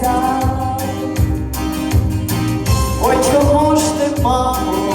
життя. Ой, чого ж ти, мамо?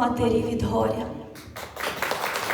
Матері від горя.